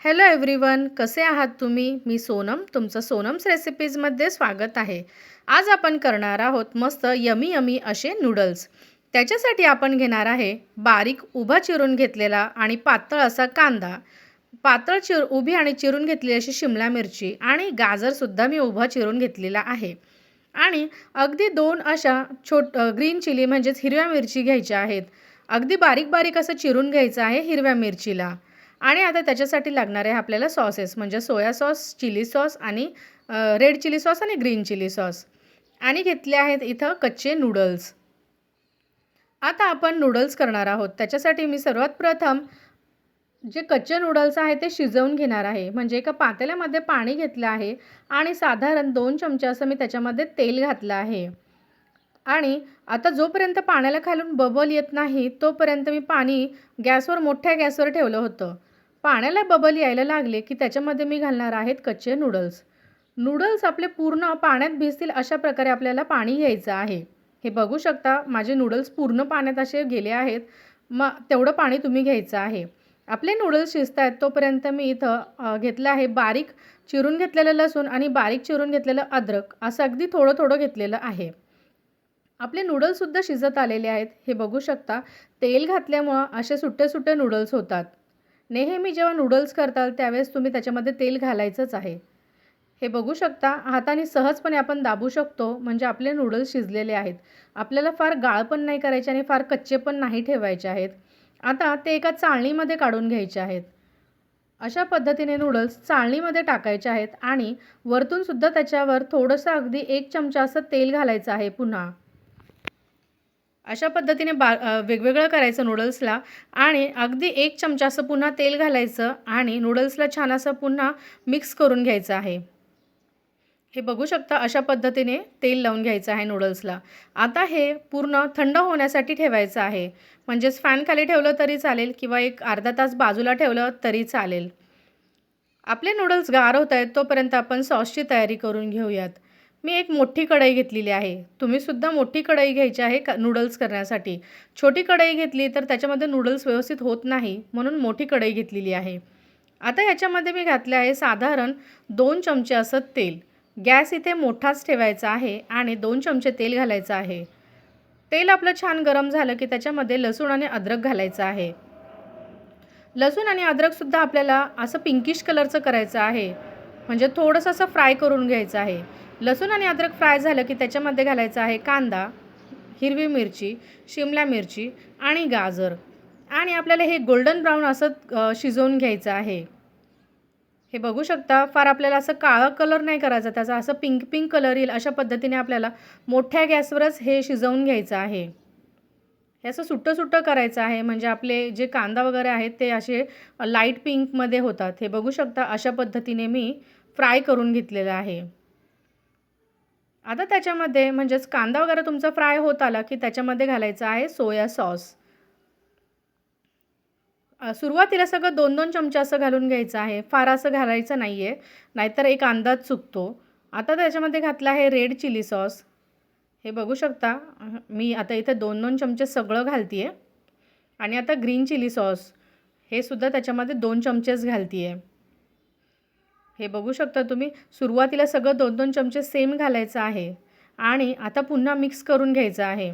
Hello everyone कसे आहात तुम्ही? मी सोनम तुमचं सोनम्स रेसिपीजमध्ये स्वागत आहे. आज आपण करणार आहोत मस्त यमी यमी असे नूडल्स त्याच्यासाठी आपण घेणार आहे बारीक उभा चिरून घेतलेला आणि पातळ असा कांदा. पातळ चिर उभी आणि चिरून घेतलेली अशी शिमला मिरची आणि गाजरसुद्धा मी उभा चिरून घेतलेला आहे. आणि अगदी दोन अशा छोट ग्रीन चिली म्हणजेच हिरव्या मिरची घ्यायच्या आहेत. अगदी बारीक बारीक असं चिरून घ्यायचं आहे हिरव्या मिरचीला. आणि आता त्याच्यासाठी लागणार आहे आपल्याला सॉसेस म्हणजे सोया सॉस चिली सॉस आणि रेड चिली सॉस आणि ग्रीन चिली सॉस. आणि घेतले आहेत इथं कच्चे नूडल्स. आता आपण नूडल्स करणार आहोत. त्याच्यासाठी मी सर्वात प्रथम जे कच्चे नूडल्स आहे ते शिजवून घेणार आहे. म्हणजे एका पातेल्यामध्ये पाणी घेतलं आहे आणि साधारण दोन चमचे असं मी त्याच्यामध्ये तेल घातलं आहे. आणि आता जोपर्यंत पाण्याला खालून बबल येत नाही तोपर्यंत मी पाणी गॅसवर मोठ्या गॅसवर ठेवलं होतं. पाण्याला बबल यायला लागले की त्याच्यामध्ये मी घालणार आहेत कच्चे नूडल्स नूडल्स आपले पूर्ण पाण्यात भिजतील अशा प्रकारे आपल्याला पाणी घ्यायचं आहे. हे बघू शकता माझे नूडल्स पूर्ण पाण्यात असे गेले आहेत. मग तेवढं पाणी तुम्ही घ्यायचं आहे. आपले नूडल्स शिजत आहेत तोपर्यंत मी इथं घेतलं आहे बारीक चिरून घेतलेलं लसूण आणि बारीक चिरून घेतलेलं अद्रक. असं अगदी थोडं थोडं घेतलेलं आहे. आपले नूडल्ससुद्धा शिजत आलेले आहेत. हे बघू शकता तेल घातल्यामुळं असे सुट्टे सुट्टे नूडल्स होतात. नेहमी जेव्हा नूडल्स करताल त्यावेळेस तुम्ही त्याच्यामध्ये तेल घालायचंच आहे. हे बघू शकता हाताने सहजपणे आपण दाबू शकतो म्हणजे आपले नूडल्स शिजलेले आहेत. आपल्याला फार गाळ पण नाही करायचे आणि फार कच्चे पण नाही ठेवायचे आहेत. आता ते एका चाळणीमध्ये काढून घ्यायचे आहेत. अशा पद्धतीने नूडल्स चाळणीमध्ये टाकायचे आहेत आणि वरतूनसुद्धा त्याच्यावर थोडंसं अगदी एक चमचा असं तेल घालायचं आहे पुन्हा. अशा पद्धतीने बा वेगवेगळं करायचं नूडल्सला आणि अगदी एक चमचा असं पुन्हा तेल घालायचं आणि नूडल्सला छान असं पुन्हा मिक्स करून घ्यायचं आहे. हे बघू शकता अशा पद्धतीने तेल लावून घ्यायचं आहे नूडल्सला आता हे पूर्ण थंड होण्यासाठी ठेवायचं आहे. म्हणजेच फॅन खाली ठेवलं तरी चालेल किंवा एक अर्धा तास बाजूला ठेवलं तरी चालेल. आपले नूडल्स गार होत आहेत तोपर्यंत आपण सॉसची तयारी करून घेऊयात. मी एक मोठी कढई घेतलेली आहे. तुम्हीसुद्धा मोठी कढई घ्यायची आहे का नूडल्स करण्यासाठी? छोटी कढई घेतली तर त्याच्यामध्ये नूडल्स व्यवस्थित होत नाही म्हणून मोठी कढई घेतलेली आहे. आता याच्यामध्ये मी घातले आहे साधारण दोन चमचे असं तेल. गॅस इथे मोठाच ठेवायचा आहे आणि दोन चमचे तेल घालायचं आहे. तेल आपलं छान गरम झालं की त्याच्यामध्ये लसूण आणि अद्रक घालायचं आहे. लसूण आणि अद्रकसुद्धा आपल्याला असं पिंकिश कलरचं करायचं आहे. म्हणजे थोडंसं असं फ्राय करून घ्यायचं आहे. लसूण आणि अद्रक फ्राय झालं की त्याच्यामध्ये घालायचं आहे कांदा हिरवी मिरची शिमला मिरची आणि गाजर. आणि आपल्याला हे गोल्डन ब्राऊन असं शिजवून घ्यायचं आहे. हे बघू शकता फार आपल्याला असं काळा कलर नाही करायचा त्याचा असं पिंक पिंक कलर येईल अशा पद्धतीने आपल्याला मोठ्या गॅसवरच हे शिजवून घ्यायचं आहे. हे असं सुट्टं सुट्टं करायचं आहे म्हणजे आपले जे कांदा वगैरे आहेत ते असे लाइट पिंकमध्ये होतात. हे बघू शकता अशा पद्धतीने मी फ्राय करून घेतलेलं आहे. आता त्याच्यामध्ये म्हणजेच कांदा वगैरे तुमचा फ्राय होत आला की त्याच्यामध्ये घालायचं आहे सोया सॉस. सुरुवातीला सगळं दोन दोन चमचे असं घालून घ्यायचं आहे. फार असं घालायचं नाही आहे नाहीतर एक अंदाज चुकतो. आता त्याच्यामध्ये घातलं आहे रेड चिली सॉस. हे बघू शकता. मी आता इथे दोन दोन चमचे सगळं घालते आहे आणि आता ग्रीन चिली सॉस. हे सुद्धा त्याच्यामध्ये दोन चमचेच घालते आहे हे बघू शकता तुम्ही सुरुवातीला सगळं दोन दोन चमचे सेम घालायचं आहे आणि आता पुन्हा मिक्स करून घ्यायचं आहे.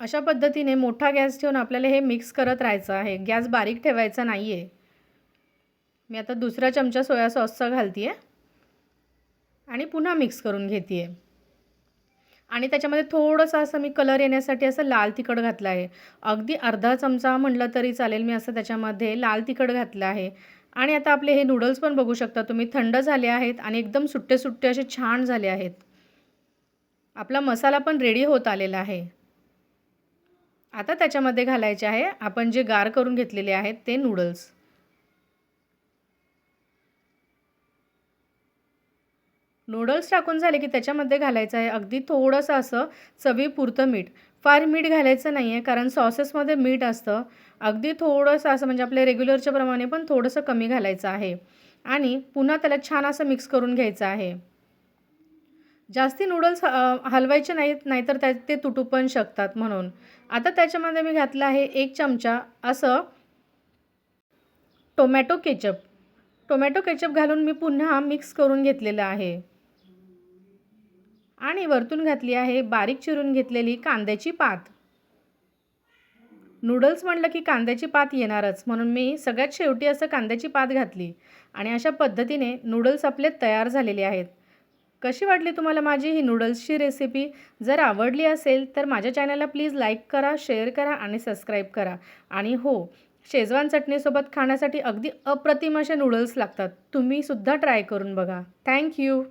अशा पद्धतीने मोठा गॅस ठेवून आपल्याला हे मिक्स करत राहायचं आहे. गॅस बारीक ठेवायचा नाही आहे मी आता दुसरा चमचा सोया सॉसचा घालते आहे आणि पुन्हा मिक्स करून घेते आहे आणि त्याच्यामध्ये थोडंसं असं मी कलर येण्यासाठी असं लाल तिखट घातलं आहे. अगदी अर्धा चमचा म्हटलं तरी चालेल मी असं त्याच्यामध्ये लाल तिखट घातलं आहे. आणि आता आपले हे नूडल्स पण बघू शकता तुम्ही थंड झाले आहेत आणि एकदम सुट्टे सुट्टे असे छान झाले आहेत. आपला मसाला पण रेडी होत आलेला आहे. आता त्याच्यामध्ये घालायचे आहे आपण जे गार करून घेतलेले आहेत ते नूडल्स नूडल्स टाकून झाले की त्याच्यामध्ये घालायचं आहे. अगदी थोडंसं असं चवीपुरतं मीठ. फार मीठ घालायचं नाही आहे कारण सॉसेसमध्ये मीठ असतं. अगदी थोडंसं असं म्हणजे आपल्या रेग्युलरच्या प्रमाणे पण थोडंसं कमी घालायचं आहे. आणि पुन्हा त्याला छान असं मिक्स करून घ्यायचं आहे. जास्ती नूडल्स हलवायचे नाहीत नाहीतर त्या ते तुटू पण शकतात म्हणून. आता त्याच्यामध्ये मी घातलं आहे एक चमचा असं टोमॅटो केचप. टोमॅटो केचप घालून मी पुन्हा मिक्स करून घेतलेलं आहे. आणि वरतून घातली आहे बारीक चिरून घेतलेली कांद्याची पात. नूडल्स म्हटलं की कांद्याची पात येणारच म्हणून मी सगळ्यात शेवटी असं कांद्याची पात घातली आणि अशा पद्धतीने नूडल्स आपले तयार झालेले आहेत. कशी वाटली तुम्हाला माझी ही नूडल्सची रेसिपी? जर आवडली असेल तर माझ्या चॅनलला प्लीज लाईक करा शेअर करा आणि सबस्क्राईब करा. आणि हो शेजवान चटणीसोबत खाण्यासाठी अगदी अप्रतिम असे नूडल्स लागतात. तुम्हीसुद्धा ट्राय करून बघा. थँक्यू